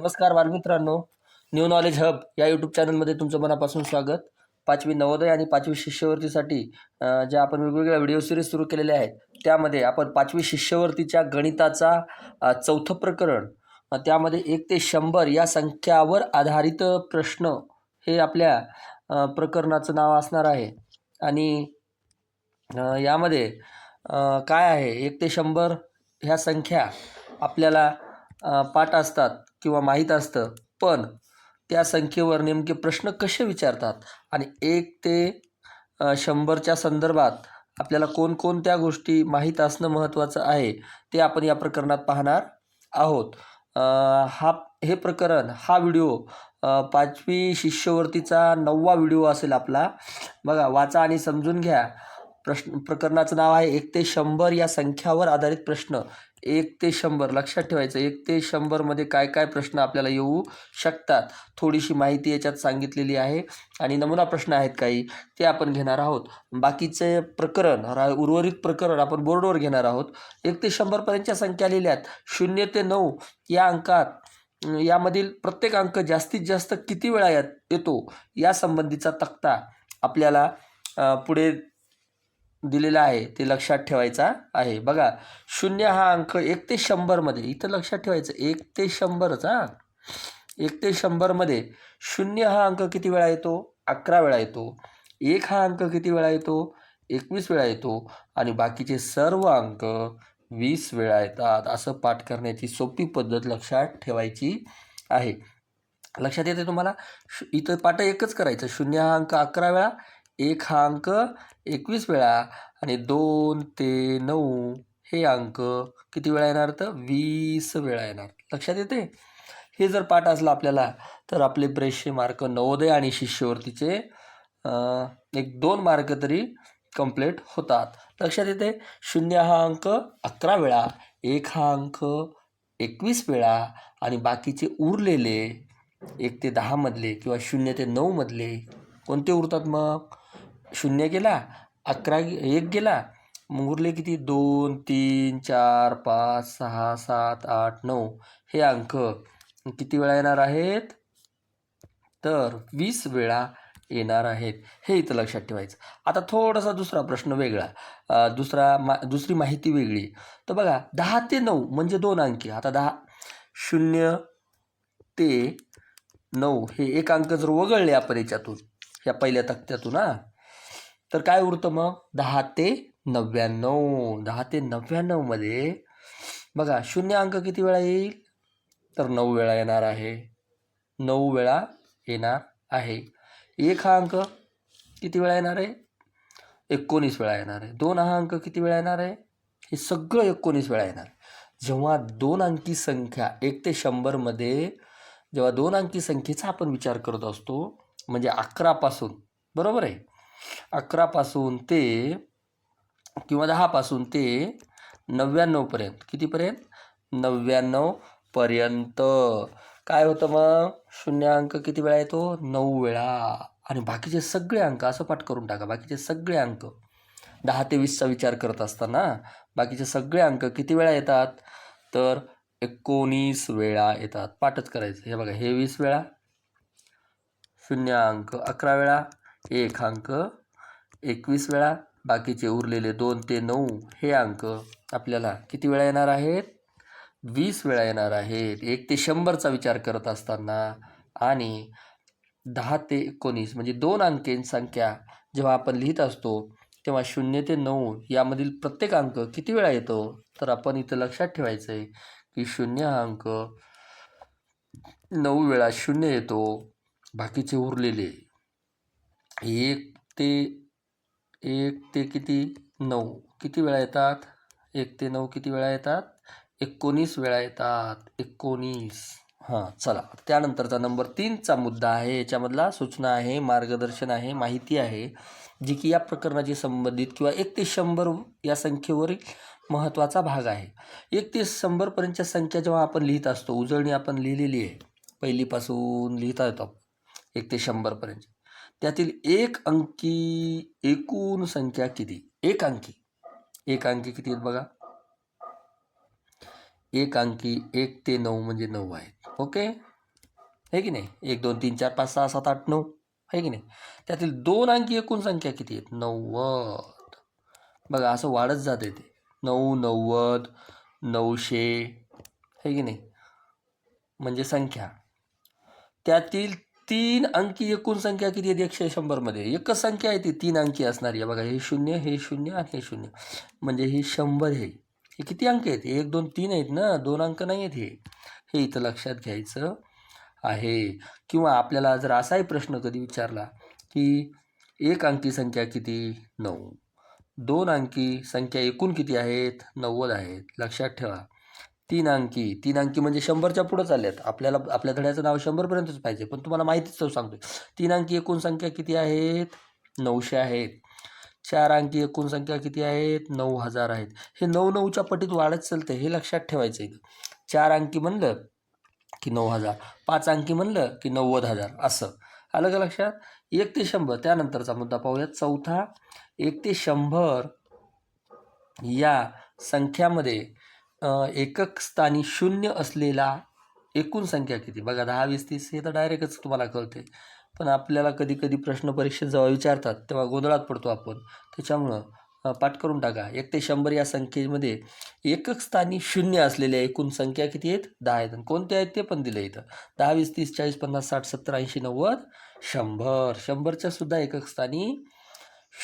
नमस्कार बालमित्रांनो new knowledge hub या यूट्यूब चॅनलमध्ये तुमचं मनापासून स्वागत. पाचवी नवोदय आणि पाचवी शिष्यवृत्तीसाठी ज्या आपण वेगवेगळ्या व्हिडिओ सिरीज सुरू केलेल्या आहेत त्यामध्ये आपण पाचवी शिष्यवृत्तीच्या गणिताचा चौथं प्रकरण त्यामध्ये एक ते शंभर या संख्यावर आधारित प्रश्न हे आपल्या प्रकरणाचं नाव असणार आहे. आणि यामध्ये काय आहे? एक ते शंभर ह्या संख्या आपल्याला पाठ असतात. किंवा माहीत असतं पण त्या संख्येवर नेमके प्रश्न कसे विचारतात आणि एक ते शंभरच्या संदर्भात आपल्याला कोणकोणत्या गोष्टी माहीत असणं महत्त्वाचं आहे ते आपण या प्रकरणात पाहणार आहोत. हा हे प्रकरण हा व्हिडिओ पाचवी शिष्यवृत्तीचा नववा व्हिडिओ असेल आपला. बघा वाचा आणि समजून घ्या. प्रश्न प्रकरणाचं नाव आहे एक ते शंभर या संख्यावर आधारित प्रश्न. एक ते शंभर लक्षात ठेवायचं. एक ते शंभरमध्ये काय काय प्रश्न आपल्याला येऊ शकतात? थोडीशी माहिती याच्यात सांगितलेली आहे. आणि नमुना प्रश्न आहेत काही ते आपण घेणार आहोत. बाकीचे प्रकरण रा उर्वरित प्रकरण आपण बोर्डवर घेणार आहोत. एक ते शंभरपर्यंतच्या संख्या लिहिल्यात. शून्य ते नऊ या अंकात यामधील प्रत्येक अंक जास्तीत जास्त किती वेळा येतो या संबंधीचा तक्ता आपल्याला पुढे दिलेला आहे ते लक्षात ठेवायचा आहे. बघा शून्य हा अंक एक ते शंभरमध्ये इथं लक्षात ठेवायचं एक ते शंभरच हां. एक ते शंभरमध्ये शून्य हा अंक किती वेळा येतो? अकरा वेळा येतो. एक हा अंक किती वेळा येतो? एकवीस वेळा येतो. आणि बाकीचे सर्व अंक वीस वेळा येतात. असं पाठ करण्याची सोपी पद्धत लक्षात ठेवायची आहे. लक्षात येते तुम्हाला? शु इथं पाठ एकच करायचं. शून्य हा अंक अकरा वेळा एक हा अंक एकवीस वेळा आणि दोन ते नऊ हे अंक किती वेळा येणार तर? वीस वेळा येणार. लक्षात येते? हे जर पाठ असला आपल्याला तर आपले बरेचसे मार्क नवोदय आणि शिष्यवृत्तीचे एक दोन मार्क तरी कंप्लीट होतात. लक्षात येते? शून्य हा अंक अकरा वेळा एक हा अंक एकवीस वेळा आणि बाकीचे उरलेले एक ते दहामधले किंवा शून्य ते नऊमधले कोणते उरतात मग? शून्य गेला अकरा एक गेला मग उरले किती? दोन तीन चार पाच सहा सात आठ नऊ. हे अंक किती वेळा येणार आहेत? तर वीस वेळा येणार आहेत. हे इथं लक्षात ठेवायचं. आता थोडासा दुसरा प्रश्न वेगळा. दुसरा मा दुसरी माहिती वेगळी. तर बघा दहा ते नऊ म्हणजे दोन अंकी. आता दहा शून्य ते नऊ हे एक अंक जर वगळले आपण याच्यातून या पहिल्या तक्त्यातून हां तर काय उरतं मग? दहा ते नव्याण्णव. दहा ते नव्याण्णवमध्ये बघा शून्य अंक किती वेळा येईल? तर नऊ वेळा येणार आहे. नऊ वेळा येणार आहे. एक हा अंक किती वेळा येणार आहे? एकोणीस वेळा येणार आहे. दोन हा अंक किती वेळा येणार आहे? हे सगळं एकोणीस वेळा येणार. जेव्हा दोन अंकी संख्या एक ते शंभरमध्ये जेव्हा दोन अंकी संख्येचा आपण विचार करत असतो म्हणजे अकरापासून बरोबर आहे? अकरापासून ते किंवा दहापासून ते नव्याण्णवपर्यंत कितीपर्यंत नव्याण्णवपर्यंत काय होतं मग? शून्य अंक किती वेळा येतो? नऊ वेळा. आणि बाकीचे सगळे अंक असं पाठ करून टाका. बाकीचे सगळे अंक. दहा ते वीसचा विचार करत असताना बाकीचे सगळे अंक किती वेळा येतात? तर एकोणीस वेळा येतात. पाठच करायचं. हे बघा हे वीस वेळा. शून्य अंक अकरा वेळा. एक अंक एकवीस वेळा बाकीचे उरलेले दोन ते नऊ हे अंक आपल्याला किती वेळा येणार आहेत? वीस वेळा येणार आहेत. एक ते शंभरचा विचार करत असताना आणि दहा ते एकोणीस म्हणजे दोन अंकेन संख्या जेव्हा आपण लिहित असतो तेव्हा शून्य ते नऊ यामधील प्रत्येक अंक किती वेळा येतो? तर आपण इथं लक्षात ठेवायचं आहे की शून्य हा अंक नऊ वेळा शून्य येतो बाकीचे उरलेले एक ते एक ते किती? नऊ. किती वेळा येतात? एक ते नऊ किती वेळा येतात? एकोणीस वेळा येतात. एकोणीस. हां चला. त्यानंतरचा नंबर तीनचा मुद्दा आहे. याच्यामधला सूचना आहे मार्गदर्शन आहे माहिती आहे जी की या प्रकरणाशी संबंधित किंवा एक ते शंभर या संख्येवरील महत्त्वाचा भाग आहे. एक ते शंभरपर्यंतच्या संख्या जेव्हा आपण लिहित असतो उजळणी आपण लिहिलेली आहे. पहिलीपासून लिहिता येतो एक ते शंभरपर्यंत त्यातील एक अंकी एकूण संख्या किती? एक अंकी. एक अंकी किती आहेत बघा? एक अंकी एक ते नऊ म्हणजे नऊ आहेत. ओके? आहे की नाही? एक दोन तीन चार पाच सहा सात आठ नऊ. आहे की नाही? त्यातील दोन अंकी एकूण संख्या किती आहेत? नव्वद. बघा असं वाढत जाते ते. नऊ नव्वद नऊशे. आहे की नाही? म्हणजे संख्या. त्यातील तीन अंकी एकूण संख्या किती आहेत? एकशे शंभरमध्ये. एकच संख्या आहे ती तीन अंकी असणारी आहे. बघा हे शून्य हे शून्य आणि हे शून्य. म्हणजे हे शंभर हे हे किती अंक आहेत? एक दोन तीन आहेत ना? दोन अंक नाही आहेत हे. हे इथं लक्षात घ्यायचं आहे. किंवा आपल्याला जर असाही प्रश्न कधी विचारला की एक अंकी संख्या किती? नऊ. दोन अंकी संख्या एकूण किती आहेत? नव्वद आहेत. लक्षात ठेवा. तीन अंकी. तीन अंकी म्हणजे शंभरच्या पुढे चालल्यात. आपल्याला आपल्या धड्याचं नाव शंभरपर्यंतच पाहिजे. पण तुम्हाला माहितीच तो सांगतोय. तीन अंकी एकूण संख्या किती आहेत? नऊशे आहेत. चार अंकी एकूण संख्या किती आहेत? नऊ हजार आहेत. हे नऊ नऊच्या पटीत वाढत चालतं हे लक्षात ठेवायचं इथं. चार अंकी म्हणलं की नऊ हजार. पाच अंकी म्हणलं की नव्वद हजार. असं. आलं का लक्षात? एक ते शंभर. त्यानंतरचा मुद्दा पाहूया चौथा एक ते शंभर या संख्यामध्ये एकक स्थानी शून्य असलेला एकूण संख्या किती? बघा दहा वीस तीस हे तर डायरेक्टच तुम्हाला कळते पण आपल्याला कधी कधी प्रश्न परीक्षेत जेव्हा विचारतात तेव्हा गोंधळात पडतो आपण. त्याच्यामुळं पाठ करून टाका. एक ते शंभर या संख्येमध्ये एकक स्थानी शून्य असलेल्या एकूण संख्या किती आहेत? दहा आहेत. आणि कोणत्या आहेत ते पण दिलं इथं. दहा वीस तीस चाळीस पन्नास साठ सत्तर ऐंशी नव्वद शंभर. शंभरच्या सुद्धा एकक स्थानी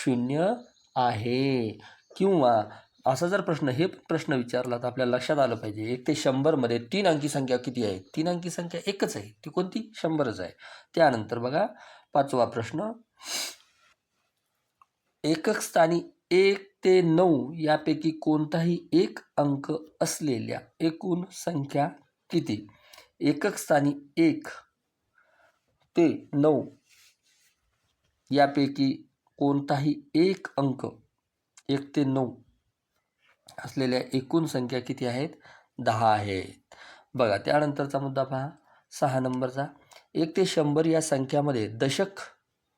शून्य आहे. किंवा असा जर प्रश्न हे प्रश्न विचारला तर आपल्याला लक्षात आलं पाहिजे एक ते शंभरमध्ये तीन अंकी संख्या किती आहे? तीन अंकी संख्या एकच आहे. ती कोणती? शंभरच आहे. त्यानंतर बघा पाचवा प्रश्न. एकक स्थानी एक ते नऊ यापैकी कोणताही एक अंक असलेल्या एकूण संख्या किती? एकक स्थानी एक ते नऊ यापैकी कोणताही एक अंक एक ते नऊ असलेल्या एकूण संख्या किती आहेत? दहा आहेत. बघा त्यानंतरचा मुद्दा पहा. सहा नंबरचा. एक ते शंभर या संख्यामध्ये दशक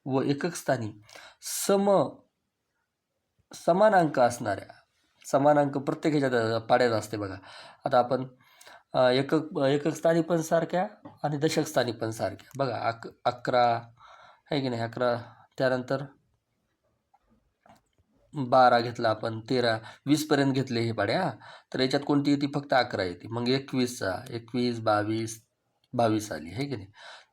व एकक स्थानी सम समान अंक असणाऱ्या समान अंक प्रत्येक ह्याच्यात पाड्यात असते बघा. आता आपण एकक एकक स्थानी पण सारख्या आणि दशक स्थानी पण सारख्या. बघा अक अकरा आहे की नाही? अकरा त्यानंतर बारा घेतला आपण तेरा वीसपर्यंत घेतले हे पाड्या. तर याच्यात कोणती येते फक्त अकरा येते. मग एकवीसचा एकवीस बावीस बावीस आली आहे की नाही?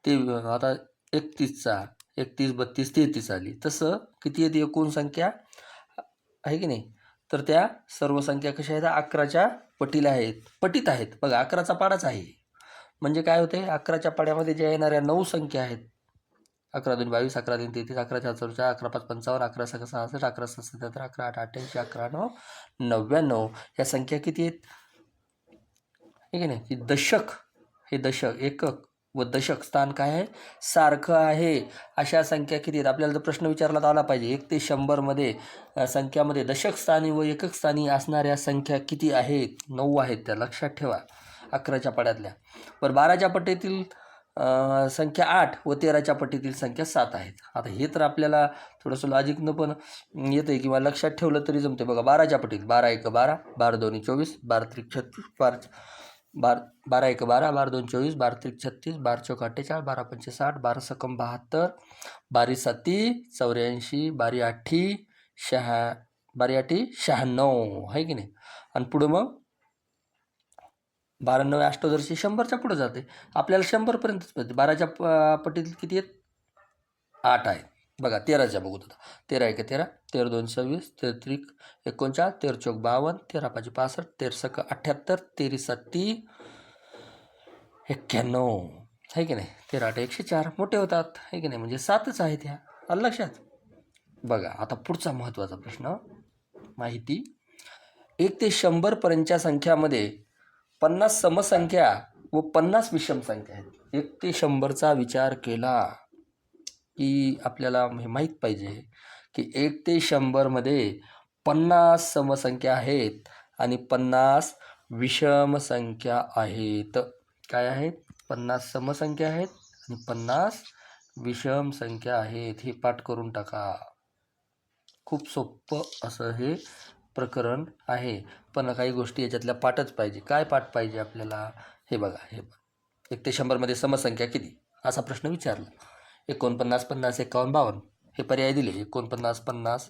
ते आता एकतीसचा एकतीस बत्तीस तेहतीस आली. तसं किती येते? एकूण संख्या आहे की नाही? तर त्या सर्व संख्या कशा आहेत? अकराच्या पटीला आहेत. पटीत आहेत. बघा अकराचा पाडाच आहे. म्हणजे काय होते अकराच्या पाड्यामध्ये ज्या येणाऱ्या नऊ संख्या आहेत अकरा दोन बावीस अकरा तीन तेहतीस अकरा चार चौदा अकरा पाच पंचावन्न अकरा सहा सहासष्ट अकरा सहा सत्याहत्तर अकरा आठ अठ्ठ्याऐंशी अकरा नऊ नव्याण्णव. या संख्या किती आहेत? ठीक आहे नाही? दशक हे दशक एकक व दशक स्थान काय आहे? सारखं आहे. अशा संख्या किती आहेत? आपल्याला जर प्रश्न विचारला आला पाहिजे. एक ते शंभरमध्ये संख्यामध्ये दशक स्थानी व एकक स्थानी असणाऱ्या संख्या किती आहेत? नऊ आहेत त्या. लक्षात ठेवा. अकराच्या पाड्यातल्या. बरं बाराच्या पट्टीतील संख्या आठ व तेराच्या पट्टीतील संख्या सात आहेत. आता हे तर आपल्याला थोडंसं लॉजिकनं पण येतं आहे किंवा लक्षात ठेवलं तरी जमते बघा बाराच्या पट्टीत बारा एक बारा बारा दोन्ही चोवीस बारा त्रिक छत्तीस बार बार बारा एक बारा बारा दोन चोवीस बारा त्रिक छत्तीस बारा चौक अठ्ठेचाळीस बारा पंचे साठ बारा सकम बहात्तर बारी साती चौऱ्याऐंशी बारी आठी शहा बारी आठी शहाण्णव आहे की नाही? आणि पुढं मग बारा नव्या अष्टोदरशी शंभरच्या पुढं जाते. आपल्याला शंभरपर्यंतच पाहिजे बाराच्या प पटीत किती आहेत? आठ आहे बघा तेराच्या बघू आता. तेरा एक तेरा. तेरा दोन सव्वीस. तेरा त्रिक एकोणचाळ. तेरा चौक बावन्न. तेरा पाच पासष्ट. तेरा सक अठ्ठ्याहत्तर तेरी सत्ती. एक्क्याण्णव. आहे की नाही? तेरा आठ एकशे चार. मोठे होतात. आहे की नाही? म्हणजे सातच आहेत ह्या. आलं लक्षात? बघा आता पुढचा महत्त्वाचा प्रश्न. माहिती. एक ते शंभरपर्यंतच्या संख्यामध्ये पन्नास समसंख्या व पन्नास विषम संख्या आहेत. एक ते शंभरचा विचार केला की आपल्याला हे माहीत पाहिजे की एक ते शंभरमध्ये पन्नास समसंख्या आहेत आणि पन्नास विषम संख्या आहेत. काय आहेत? पन्नास समसंख्या आहेत आणि पन्नास विषम संख्या आहेत. हे पाठ करून टाका. खूप सोपं असं हे प्रकरण आहे. पण काही गोष्टी याच्यातल्या पाठच पाहिजे. काय पाठ पाहिजे आपल्याला? हे बघा हे बघा. एक ते शंभरमध्ये समसंख्या किती? असा प्रश्न विचारला. एकोणपन्नास पन्नास एकावन्न बावन्न. हे पर्याय दिले. एकोणपन्नास पन्नास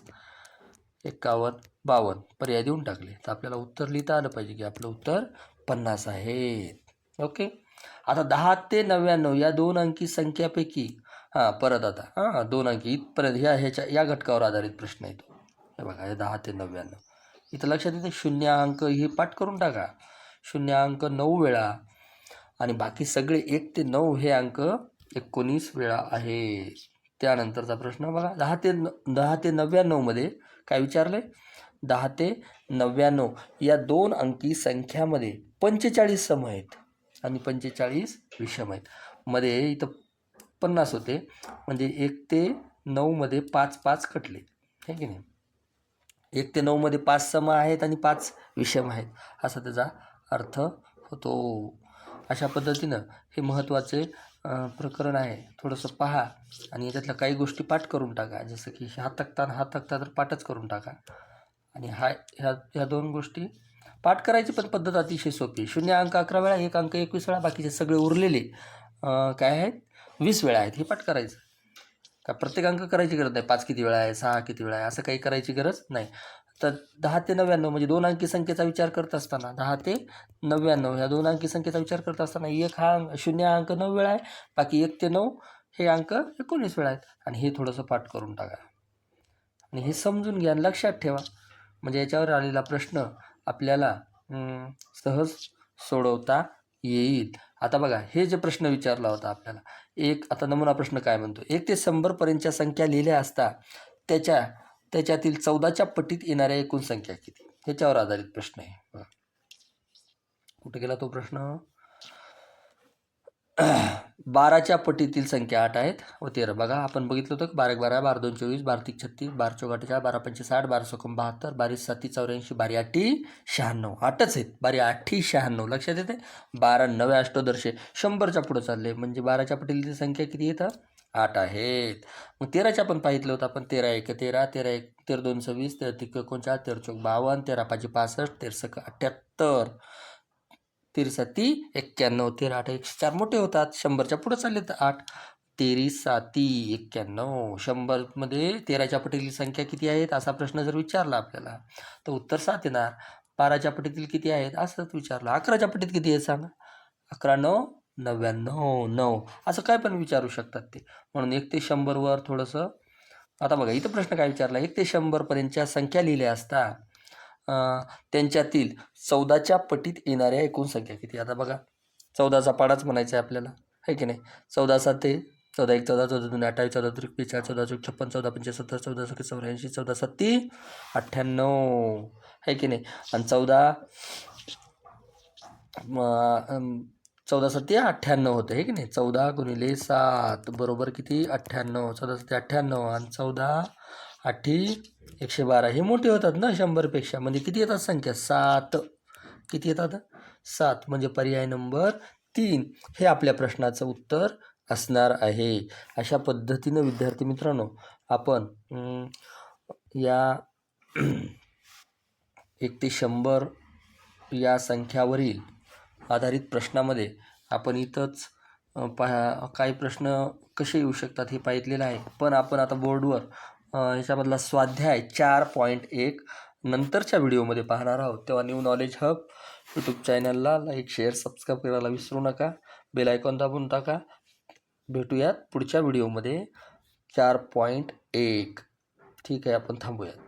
एकावन्न बावन्न. पर्याय देऊन टाकले. तर आपल्याला उत्तर लिहिता आलं पाहिजे की आपलं उत्तर पन्नास आहे. ओके? आता दहा ते नव्याण्णव या दोन अंकी संख्यापैकी हां परत आता. हां दोन अंकी इथपर्यंत ह्या ह्याच्या या घटकावर आधारित प्रश्न येतो. हे बघा हे दहा ते नव्याण्णव. इथं लक्षात येते शून्य अंक हे पाठ करून टाका. शून्य अंक नऊ वेळा आणि बाकी सगळे एक ते नऊ हे अंक एकोणीस वेळा आहे. त्यानंतरचा प्रश्न बघा. दहा ते न दहा ते नव्याण्णवमध्ये काय विचारलं आहे दहा ते नव्याण्णव. या दोन अंकी संख्यामध्ये पंचेचाळीस सम आहेत आणि पंचेचाळीस विषम आहेत. मध्ये इथं पन्नास होते. म्हणजे एक ते नऊमध्ये पाच पाच कटले. हे की नाही? एक ते नऊमध्ये पाच सम आहेत आणि पाच विषम आहेत. असा त्याचा अर्थ होतो. अशा पद्धतीनं हे महत्त्वाचे प्रकरण आहे. थोडंसं पहा आणि याच्यातल्या काही गोष्टी पाठ करून टाका. जसं की हा तक्ता आणि हा तक्ता तर पाठच करून टाका. आणि हा ह्या ह्या दोन गोष्टी पाठ करायची पण पद्धत अतिशय सोपी शून्य अंक अकरा वेळा एक अंक एकवीस वेळा बाकीचे सगळे उरलेले काय आहेत? वीस वेळा आहेत. हे पाठ करायचं. का प्रत्येक अंक करायची गरज नाही. पाच किती वेळा आहे सहा किती वेळा आहे असं काही करायची गरज नाही. तर दहा ते नव्याण्णव म्हणजे दोन अंकी संख्येचा विचार करत असताना दहा ते नव्याण्णव ह्या दोन अंकी संख्येचा विचार करत असताना एक हा अंक शून्य अंक नऊ वेळा आहे बाकी एक ते नऊ हे अंक एकोणीस वेळा आहेत. आणि हे थोडंसं पाठ करून टाका. आणि हे समजून घ्या आणि लक्षात ठेवा. म्हणजे याच्यावर आलेला प्रश्न आपल्याला सहज सोडवता येईल. आता बघा हे जे प्रश्न विचारला होता आपल्याला एक आता नमुना प्रश्न काय म्हणतो? एक ते शंभरपर्यंतच्या संख्या लिहिल्या असता त्याच्या त्याच्यातील चौदाच्या पटीत येणाऱ्या एकूण संख्या किती? ह्याच्यावर आधारित प्रश्न आहे. कुठे गेला तो प्रश्न? बाराच्या पटीतील संख्या आठ आहेत व तेरा. बघा आपण बघितलं होतं बारा बारा बारा दोन चोवीस बारा तीन छत्तीस बारा चौक बारा पंचे साठ बारा सोकम बहात्तर बारीस साती चौऱ्याऐंशी बारा आठी शहाण्णव. आठच आहेत. बारी आठी शहाण्णव. लक्षात येते बारा नव्या अष्टोदर्शे. शंभरच्या पुढं चालले म्हणजे बाराच्या पटीतील संख्या किती येतं आठ आहेत. मग तेराच्या आपण पाहितलं होतं आपण. तेरा एक तेरा तेरा एक तेरा दोन सव्वीस तेरा तिक एकोणचाळीस तेरा चौक बावन्न तेरा पाचशे पासष्ट तेरा सक अठ्ठ्याहत्तर तिरसाती एक्क्याण्णव तेरा आठ एकशे चार. मोठे होतात. शंभरच्या पुढं चालले तर आठ. तेरी साती एक्क्याण्णव. शंभरमध्ये तेराच्या पटीतील संख्या किती आहेत? असा प्रश्न जर विचारला आपल्याला तर उत्तर सात येणार. बाराच्या पटीतील किती आहेत? असंच विचारलं अकराच्या पटीत किती आहे सांगा. अकरा नऊ नव्याण्णव नऊ. असं काय पण विचारू शकतात ते. म्हणून एक ते शंभरवर थोडंसं आता बघा इथं प्रश्न काय विचारला? एक ते शंभरपर्यंतच्या संख्या लिहिल्या असता त्यांच्यातील चौदाच्या पटीत येणाऱ्या एकूण संख्या किती? आता बघा. चौदाचा पाडाच म्हणायचा आहे आपल्याला. आहे की नाही? चौदा सात ते चौदा एक चौदा चौदा दोन अठ्ठावीस चौदा त्रिक बेचाळीस चौदा चौक छप्पन चौदा पंचेसत्तर चौदा सत्तर चौऱ्याऐंशी चौदा सत्ती अठ्ठ्याण्णव. आहे की नाही? आणि चौदा चौदा सत्ती अठ्ठ्याण्णव होतं. आहे की नाही? चौदा गुणिले सात बरोबर किती? अठ्ठ्याण्णव. चौदा सत्ती अठ्ठ्याण्णव. आणि चौदा आठी एकशे बारा. हे मोठे होतात ना शंभरपेक्षा. म्हणजे किती येतात संख्या? सात. किती येतात? सात. म्हणजे पर्याय नंबर तीन. हे आपल्या प्रश्नाचं उत्तर असणार आहे. अशा पद्धतीनं विद्यार्थी मित्रांनो आपण या एक ते शंभर या संख्यावरील आधारित प्रश्नामध्ये आपण इथंच पहा काही प्रश्न कसे येऊ शकतात हे पाहितलेलं आहे. पण आपण आता बोर्डवर ह्याच्यामधला स्वाध्याय चार पॉईंट एक नंतरच्या व्हिडिओमध्ये पाहणार आहोत. तेव्हा न्यू नॉलेज हब यूट्यूब चॅनलला लाईक शेअर सबस्क्राईब करायला विसरू नका. बेल आयकॉन दाबून टाका. भेटूयात पुढच्या व्हिडिओमध्ये. चार पॉईंट एक. ठीक आहे आपण थांबूयात.